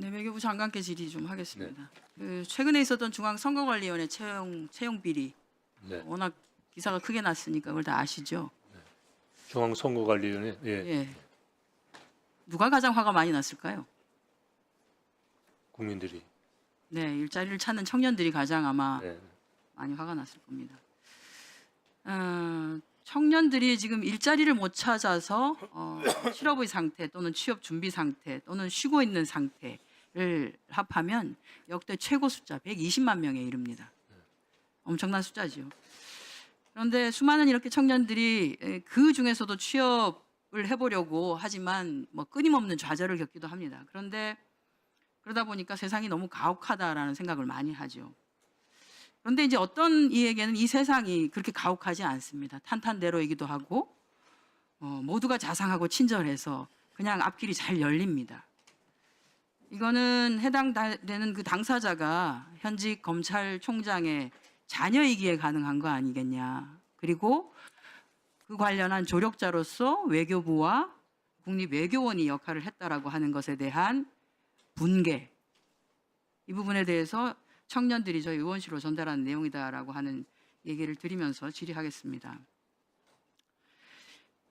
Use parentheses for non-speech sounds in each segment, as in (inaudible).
네, 외교부 장관께 질의 좀 하겠습니다. 그 최근에 있었던 중앙선거관리위원회 채용 채용 비리 네. 워낙 기사가 크게 났으니까 그걸 다 아시죠? 중앙선거관리위원회 예. 예. 누가 가장 화가 많이 났을까요? 국민들이 네, 일자리를 찾는 청년들이 가장 아마 네. 많이 화가 났을 겁니다. 어, 청년들이 지금 일자리를 못 찾아서 어, (clears throat) 실업의 상태 또는 취업 준비 상태 또는 쉬고 있는 상태 를 합하면 역대 최고 숫자 120만 명에 이릅니다. 엄청난 숫자지요. 그런데 수많은 이렇게 청년들이 에, 그 중에서도 취업을 해보려고 하지만 뭐 끊임없는 좌절을 겪기도 합니다. 그런데 그러다 보니까 세상이 너무 가혹하다라는 생각을 많이 하죠. 그런데 이제 어떤 이에게는 이 세상이 그렇게 가혹하지 않습니다. 탄탄대로이기도 하고 어, 모두가 자상하고 친절해서 그냥 앞길이 잘 열립니다. 이거는 해당되는 그 당사자가 현직 검찰총장의 자녀이기에 가능한 거 아니겠냐. 그리고 그 관련한 조력자로서 외교부와 국립외교원이 역할을 했다라고 하는 것에 대한 분개 이 부분에 대해서 청년들이 저희 의원실로 전달한 내용이다라고 하는 얘기를 드리면서 질의하겠습니다.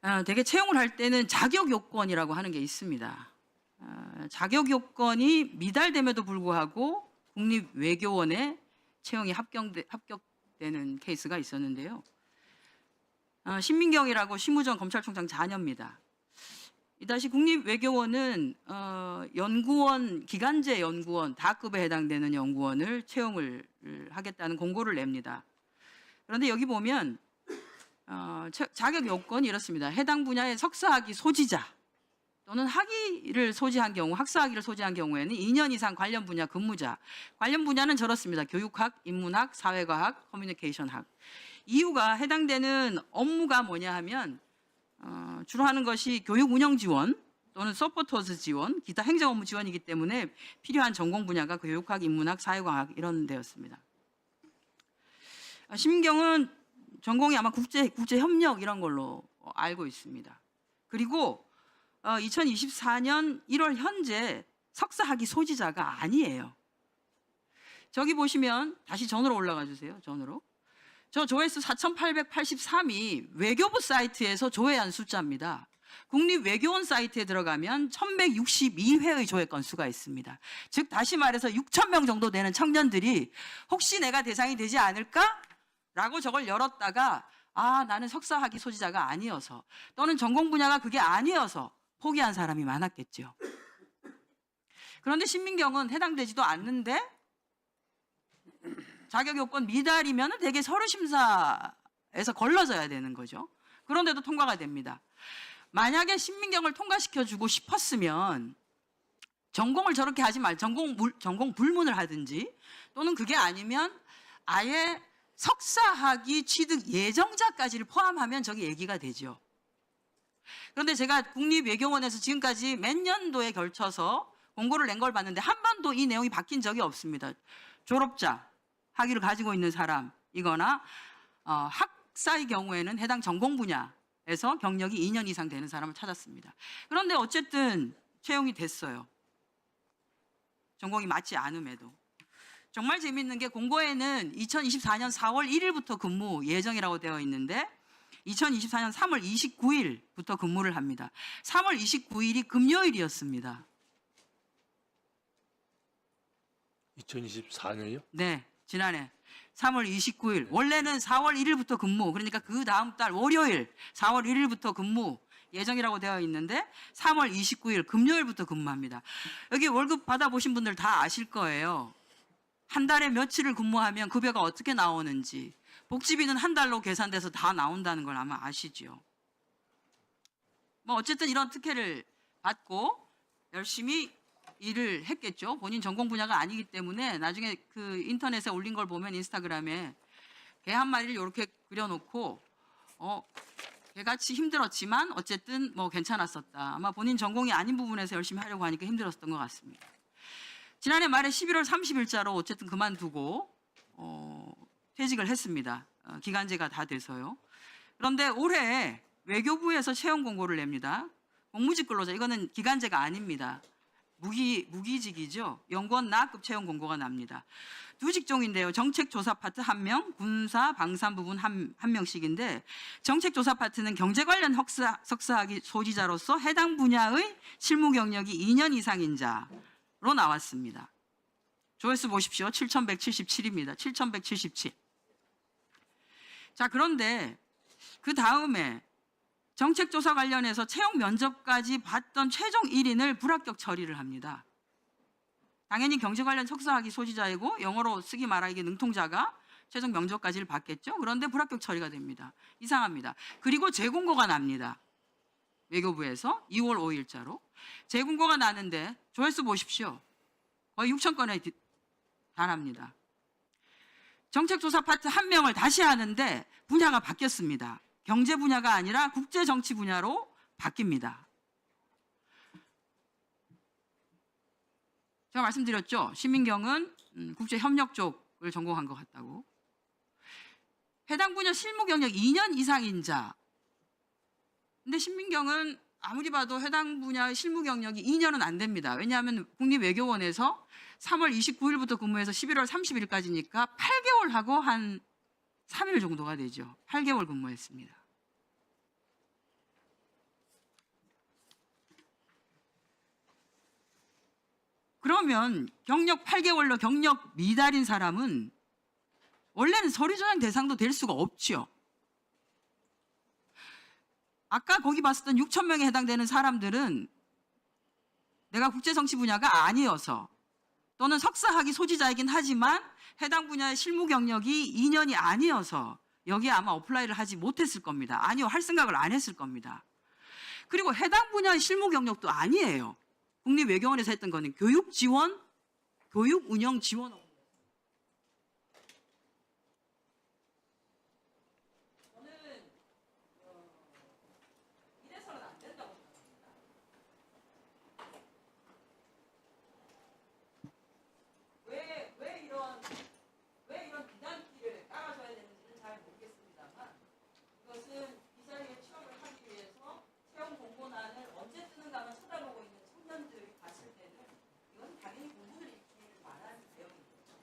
아, 되게 채용을 할 때는 자격 요건이라고 하는 게 있습니다. 아, 자격 요건이 미달됨에도 불구하고 국립외교원에 채용이 합격되, 합격되는 케이스가 있었는데요. 아, 신민경이라고 심우정 검찰총장 자녀입니다. 이다시 국립외교원은 어, 연구원 기간제 연구원 다급에 해당되는 연구원을 채용을 하겠다는 공고를 냅니다. 그런데 여기 보면 어, 자- 자격 요건이 이렇습니다. 해당 분야의 석사학위 소지자 또는 학위를 소지한 경우 학사학위를 소지한 경우에는 2년 이상 관련 분야 근무자 관련 분야는 저렇습니다. 교육학, 인문학, 사회과학, 커뮤니케이션학 이유가 해당되는 업무가 뭐냐 하면 어, 주로 하는 것이 교육 운영 지원 또는 서포터즈 지원, 기타 행정 업무 지원이기 때문에 필요한 전공 분야가 교육학, 인문학, 사회과학 이런 데였습니다. 아, 심경은 전공이 아마 국제 국제 협력 이런 걸로 어, 알고 있습니다. 그리고 어, 2024년 1월 현재 석사 학위 소지자가 아니에요. 저기 보시면 다시 전으로 올라가 주세요. 전으로. 저 조회수 4,883이 외교부 사이트에서 조회한 숫자입니다. 국립외교원 사이트에 들어가면 1,162회의 조회 건수가 있습니다. 즉 다시 말해서 6천 명 정도 되는 청년들이 혹시 내가 대상이 되지 않을까? 라고 저걸 열었다가 아 나는 석사학위 소지자가 아니어서 또는 전공 분야가 그게 아니어서 포기한 사람이 많았겠죠. 그런데 신민경은 해당되지도 않는데 자격 요건 미달이면 되게 서류 심사에서 걸러져야 되는 거죠. 그런데도 통과가 됩니다. 만약에 신민경을 통과시켜 주고 싶었으면 전공을 저렇게 하지 말 전공 물, 전공 불문을 하든지 또는 그게 아니면 아예 석사학위 취득 예정자까지를 포함하면 저게 얘기가 되죠. 그런데 제가 국립외교원에서 지금까지 몇 년도에 걸쳐서 공고를 낸 걸 봤는데 한 번도 이 내용이 바뀐 적이 없습니다. 졸업자, 학위를 가지고 있는 사람이거나 어, 학사의 경우에는 해당 전공 분야에서 경력이 2년 이상 되는 사람을 찾았습니다. 그런데 어쨌든 채용이 됐어요. 전공이 맞지 않음에도. 정말 재밌는 게 공고에는 2024년 4월 1일부터 근무 예정이라고 되어 있는데 2024년 3월 29일부터 근무를 합니다. 3월 29일이 금요일이었습니다. 2024년이요? 네, 지난해 3월 29일. 원래는 4월 1일부터 근무. 그러니까 그 다음 달 월요일 4월 1일부터 근무 예정이라고 되어 있는데 3월 29일 금요일부터 근무합니다. 여기 월급 받아보신 분들 다 아실 거예요. 한 달에 며칠을 근무하면 급여가 어떻게 나오는지. 복지비는 한 달로 계산돼서 다 나온다는 걸 아마 아시죠. 뭐 어쨌든 이런 특혜를 받고 열심히 일을 했겠죠. 본인 전공 분야가 아니기 때문에 나중에 그 인터넷에 올린 걸 보면 인스타그램에 개 한 마리를 이렇게 그려놓고 어 개같이 힘들었지만 어쨌든 뭐 괜찮았었다. 아마 본인 전공이 아닌 부분에서 열심히 하려고 하니까 힘들었던 것 같습니다. 지난해 말에 11월 30일자로 어쨌든 그만두고 어, 퇴직을 했습니다. 어, 기간제가 다 돼서요. 그런데 올해 외교부에서 채용 공고를 냅니다. 공무직 근로자 이거는 기간제가 아닙니다. 무기 무기직이죠. 연구원 나급 채용 공고가 납니다. 두 직종인데요. 정책 조사 파트 한 명, 군사 방산 부분 한, 한 명씩인데 정책 조사 파트는 경제 관련 석사, 석사학위 소지자로서 해당 분야의 실무 경력이 2년 이상인 자로 나왔습니다. 조회수 보십시오. 7,177입니다. 7,177. 자, 그런데 그 다음에 정책조사 관련해서 채용 면접까지 봤던 최종 1인을 불합격 처리를 합니다. 당연히 경제 관련 석사학위 소지자이고 영어로 쓰기 말하기 능통자가 최종 면접까지를 받겠죠. 그런데 불합격 처리가 됩니다. 이상합니다. 그리고 재공고가 납니다. 외교부에서 2월 5일자로 재공고가 나는데 조회수 보십시오. 거의 6천 건에 달합니다. 정책조사 파트 한 명을 다시 하는데 분야가 바뀌었습니다. 경제 분야가 아니라 국제 정치 분야로 바뀝니다. 제가 말씀드렸죠. 신민경은 음, 국제 협력 쪽을 전공한 것 같다고. 해당 분야 실무 경력 2년 이상인 자. 근데 신민경은 아무리 봐도 해당 분야의 실무 경력이 2년은 안 됩니다. 왜냐하면 국립외교원에서 3월 29일부터 근무해서 11월 30일까지니까 8개월 하고 한 3일 정도가 되죠. 8개월 근무했습니다. 그러면 경력 8개월로 경력 미달인 사람은 원래는 서류 전형 대상도 될 수가 없지요. 아까 거기 봤었던 6천 명에 해당되는 사람들은 내가 국제 정치 분야가 아니어서 또는 석사학위 소지자이긴 하지만 해당 분야의 실무 경력이 2년이 아니어서 여기에 아마 어플라이를 하지 못했을 겁니다. 아니요, 할 생각을 안 했을 겁니다. 그리고 해당 분야의 실무 경력도 아니에요. 국립외교원에서 했던 거는 교육 지원, 교육 운영 지원 업무. 저는 어, 이래서는 안 된다고 생각합니다. 왜, 왜 이런 왜 이런 비단기를 깔아줘야 되는지는 잘 모르겠습니다만 이것은 이 자리에 취업을 하기 위해서 채용 공고란을 언제 뜨는가만 쳐다보고 있는 청년들이 봤을 때는 이건 당연히 공부를 익히는 만한 내용입니다.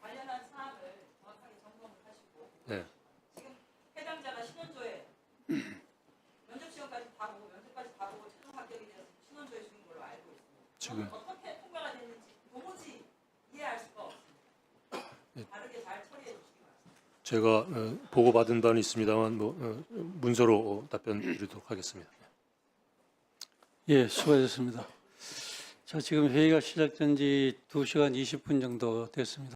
관련한 사항을 정확하게 점검을 하시고 네. 지금 해당자가 신원조회 면접 시험까지 다 보고 면접까지 다 보고 최종 합격이 되어서 신원조회 중인 걸로 알고 있습니다. 지금 저는 어떻게 통과가 됐는지 도무지 이해할 수가 없습니다. 네. 다르게 잘 처리해 주시기 바랍니다. 제가 어, 보고 받은 바는 있습니다만 뭐 어, 문서로 어, 답변 드리도록 하겠습니다. 예, 수고하셨습니다. 자, 지금 회의가 시작된 지 2시간 20분 정도 됐습니다.